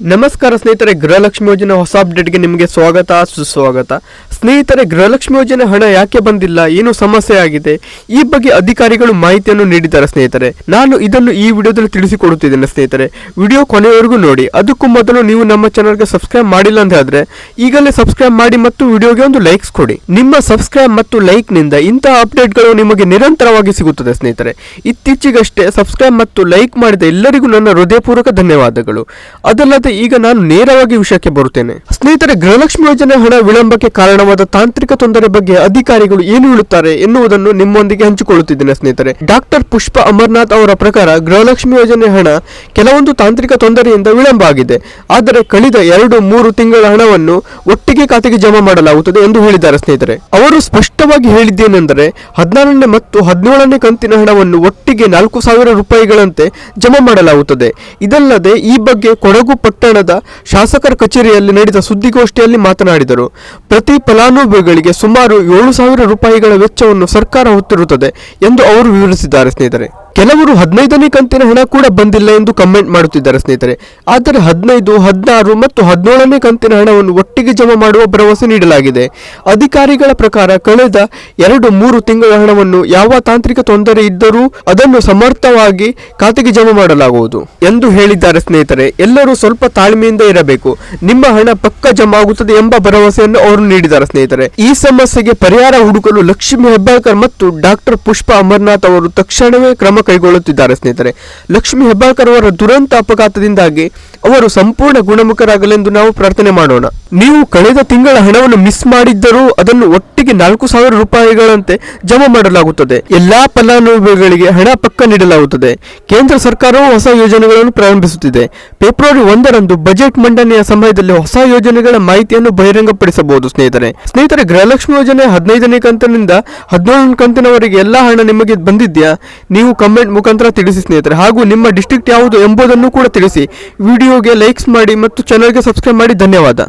ನಮಸ್ಕಾರ ಸ್ನೇಹಿತರೆ, ಗೃಹಲಕ್ಷ್ಮಿ ಯೋಜನೆ ಹೊಸ ಅಪ್ಡೇಟ್ಗೆ ನಿಮಗೆ ಸ್ವಾಗತ, ಸುಸ್ವಾಗತ. ಸ್ನೇಹಿತರೆ, ಗೃಹಲಕ್ಷ್ಮಿ ಯೋಜನೆ ಹಣ ಯಾಕೆ ಬಂದಿಲ್ಲ, ಏನು ಸಮಸ್ಯೆ ಆಗಿದೆ, ಈ ಬಗ್ಗೆ ಅಧಿಕಾರಿಗಳು ಮಾಹಿತಿಯನ್ನು ನೀಡಿದ್ದಾರೆ ಸ್ನೇಹಿತರೆ. ನಾನು ಇದನ್ನು ಈ ವಿಡಿಯೋದಲ್ಲಿ ತಿಳಿಸಿಕೊಡುತ್ತಿದ್ದೇನೆ ಸ್ನೇಹಿತರೆ. ವಿಡಿಯೋ ಕೊನೆಯವರೆಗೂ ನೋಡಿ. ಅದಕ್ಕೂ ಮೊದಲು ನೀವು ನಮ್ಮ ಚಾನಲ್ಗೆ ಸಬ್ಸ್ಕ್ರೈಬ್ ಮಾಡಿಲ್ಲ ಅಂತ ಆದ್ರೆ ಈಗಲೇ ಸಬ್ಸ್ಕ್ರೈಬ್ ಮಾಡಿ ಮತ್ತು ವಿಡಿಯೋಗೆ ಒಂದು ಲೈಕ್ಸ್ ಕೊಡಿ. ನಿಮ್ಮ ಸಬ್ಸ್ಕ್ರೈಬ್ ಮತ್ತು ಲೈಕ್ನಿಂದ ಇಂತಹ ಅಪ್ಡೇಟ್ಗಳು ನಿಮಗೆ ನಿರಂತರವಾಗಿ ಸಿಗುತ್ತದೆ ಸ್ನೇಹಿತರೆ. ಇತ್ತೀಚೆಗಷ್ಟೇ ಸಬ್ಸ್ಕ್ರೈಬ್ ಮತ್ತು ಲೈಕ್ ಮಾಡಿದ ಎಲ್ಲರಿಗೂ ನನ್ನ ಹೃದಯಪೂರ್ವಕ ಧನ್ಯವಾದಗಳು. ಅದಲ್ಲದೆ ಈಗ ನಾನು ನೇರವಾಗಿ ವಿಷಯಕ್ಕೆ ಬರುತ್ತೇನೆ. ಸ್ನೇಹಿತರೆ, ಗೃಹಲಕ್ಷ್ಮಿ ಯೋಜನೆ ಹಣ ವಿಳಂಬಕ್ಕೆ ಕಾರಣವಾದ ತಾಂತ್ರಿಕ ತೊಂದರೆ ಬಗ್ಗೆ ಅಧಿಕಾರಿಗಳು ಏನು ಹೇಳುತ್ತಾರೆ ಎನ್ನುವುದನ್ನು ನಿಮ್ಮೊಂದಿಗೆ ಹಂಚಿಕೊಳ್ಳುತ್ತಿದ್ದೇನೆ ಸ್ನೇಹಿತರೆ. ಡಾಕ್ಟರ್ ಪುಷ್ಪ ಅಮರ್ನಾಥ್ ಅವರ ಪ್ರಕಾರ ಗೃಹಲಕ್ಷ್ಮಿ ಯೋಜನೆ ಹಣ ಕೆಲವೊಂದು ತಾಂತ್ರಿಕ ತೊಂದರೆಯಿಂದ ವಿಳಂಬ ಆಗಿದೆ. ಆದರೆ ಕಳೆದ ಎರಡು, ಮೂರು ತಿಂಗಳ ಹಣವನ್ನು ಒಟ್ಟಿಗೆ ಖಾತೆಗೆ ಜಮಾ ಮಾಡಲಾಗುತ್ತದೆ ಎಂದು ಹೇಳಿದ್ದಾರೆ ಸ್ನೇಹಿತರೆ. ಅವರು ಸ್ಪಷ್ಟವಾಗಿ ಹೇಳಿದ್ದೇನೆಂದರೆ, ಹದಿನಾರನೇ ಮತ್ತು ಹದಿನೇಳನೇ ಕಂತಿನ ಹಣವನ್ನು ಒಟ್ಟಿಗೆ ನಾಲ್ಕು ಸಾವಿರ ರೂಪಾಯಿಗಳಂತೆ ಜಮಾ ಮಾಡಲಾಗುತ್ತದೆ. ಇದಲ್ಲದೆ ಈ ಬಗ್ಗೆ ಕೊಡಗು ಪಟ್ಟಣದ ಶಾಸಕರ ಕಚೇರಿಯಲ್ಲಿ ನಡೆದ ಸುದ್ದಿಗೋಷ್ಠಿಯಲ್ಲಿ ಮಾತನಾಡಿದರು. ಪ್ರತಿ ಫಲಾನುಭವಿಗಳಿಗೆ ಸುಮಾರು ಏಳು ಸಾವಿರ ರೂಪಾಯಿಗಳ ವೆಚ್ಚವನ್ನು ಸರ್ಕಾರ ಹೊತ್ತಿರುತ್ತದೆ ಎಂದು ಅವರು ವಿವರಿಸಿದ್ದಾರೆ ಸ್ನೇಹಿತರೆ. ಕೆಲವರು ಹದಿನೈದನೇ ಕಂತಿನ ಹಣ ಕೂಡ ಬಂದಿಲ್ಲ ಎಂದು ಕಮೆಂಟ್ ಮಾಡುತ್ತಿದ್ದಾರೆ ಸ್ನೇಹಿತರೆ. ಆದರೆ ಹದಿನೈದು, ಹದಿನಾರು ಮತ್ತು ಹದಿನೇಳನೇ ಕಂತಿನ ಹಣವನ್ನು ಒಟ್ಟಿಗೆ ಜಮಾ ಮಾಡುವ ಭರವಸೆ ನೀಡಲಾಗಿದೆ. ಅಧಿಕಾರಿಗಳ ಪ್ರಕಾರ ಕಳೆದ ಎರಡು, ಮೂರು ತಿಂಗಳ ಹಣವನ್ನು ಯಾವ ತಾಂತ್ರಿಕ ತೊಂದರೆ ಇದ್ದರೂ ಅದನ್ನು ಸಮರ್ಥವಾಗಿ ಖಾತೆಗೆ ಜಮಾ ಮಾಡಲಾಗುವುದು ಎಂದು ಹೇಳಿದ್ದಾರೆ ಸ್ನೇಹಿತರೆ. ಎಲ್ಲರೂ ಸ್ವಲ್ಪ ತಾಳ್ಮೆಯಿಂದ ಇರಬೇಕು. ನಿಮ್ಮ ಹಣ ಪಕ್ಕ ಜಮಾ ಆಗುತ್ತದೆ ಎಂಬ ಭರವಸೆಯನ್ನು ಅವರು ನೀಡಿದ್ದಾರೆ ಸ್ನೇಹಿತರೆ. ಈ ಸಮಸ್ಯೆಗೆ ಪರಿಹಾರ ಹುಡುಕಲು ಲಕ್ಷ್ಮಿ ಹೆಬ್ಬಾಳ್ಕರ್ ಮತ್ತು ಡಾಕ್ಟರ್ ಪುಷ್ಪ ಅಮರ್ನಾಥ್ ಅವರು ತಕ್ಷಣವೇ ಕ್ರಮ ಕೈಗೊಳ್ಳುತ್ತಿದ್ದಾರೆ ಸ್ನೇಹಿತರೆ. ಲಕ್ಷ್ಮಿ ಹೆಬ್ಬಾಳ್ಕರ್ ಅವರ ದುರಂತ ಅಪಘಾತದಿಂದಾಗಿ ಅವರು ಸಂಪೂರ್ಣ ಗುಣಮುಖರಾಗಲೆಂದು ನಾವು ಪ್ರಾರ್ಥನೆ ಮಾಡೋಣ. ನೀವು ಕಳೆದ ತಿಂಗಳ ಹಣವನ್ನು ಮಿಸ್ ಮಾಡಿದ್ದರೂ ಅದನ್ನು ಒಟ್ಟಿಗೆ ನಾಲ್ಕು ಸಾವಿರ ರೂಪಾಯಿಗಳಂತೆ ಜಮಾ ಮಾಡಲಾಗುತ್ತದೆ. ಎಲ್ಲಾ ಫಲಾನುಭವಿಗಳಿಗೆ ಹಣ ಪಕ್ಕ ನೀಡಲಾಗುತ್ತದೆ. ಕೇಂದ್ರ ಸರ್ಕಾರವು ಹೊಸ ಯೋಜನೆಗಳನ್ನು ಪ್ರಾರಂಭಿಸುತ್ತಿದೆ. ಫೆಬ್ರವರಿ ಒಂದರಂದು ಬಜೆಟ್ ಮಂಡನೆಯ ಸಮಯದಲ್ಲಿ ಹೊಸ ಯೋಜನೆಗಳ ಮಾಹಿತಿಯನ್ನು ಬಹಿರಂಗಪಡಿಸಬಹುದು ಸ್ನೇಹಿತರೆ. ಸ್ನೇಹಿತರೆ, ಗೃಹಲಕ್ಷ್ಮಿ ಯೋಜನೆ ಹದಿನೈದನೇ ಕಂತಿನಿಂದ ಹದಿನೇಳನೇ ಕಂತಿನವರೆಗೆ ಎಲ್ಲಾ ಹಣ ನಿಮಗೆ ಬಂದಿದ್ಯಾ? ನೀವು ಕಮೆಂಟ್ ಮುಖಾಂತರ ತಿಳಿಸಿ ಸ್ನೇಹಿತರೆ. ಹಾಗೂ ನಿಮ್ಮ ಡಿಸ್ಟ್ರಿಕ್ಟ್ ಯಾವುದು ಎಂಬುದನ್ನು ಕೂಡ ತಿಳಿಸಿ. ವಿಡಿಯೋಗೆ ಲೈಕ್ಸ್ ಮಾಡಿ ಮತ್ತು ಚಾನಲ್ಗೆ ಸಬ್ಸ್ಕ್ರೈಬ್ ಮಾಡಿ. ಧನ್ಯವಾದ.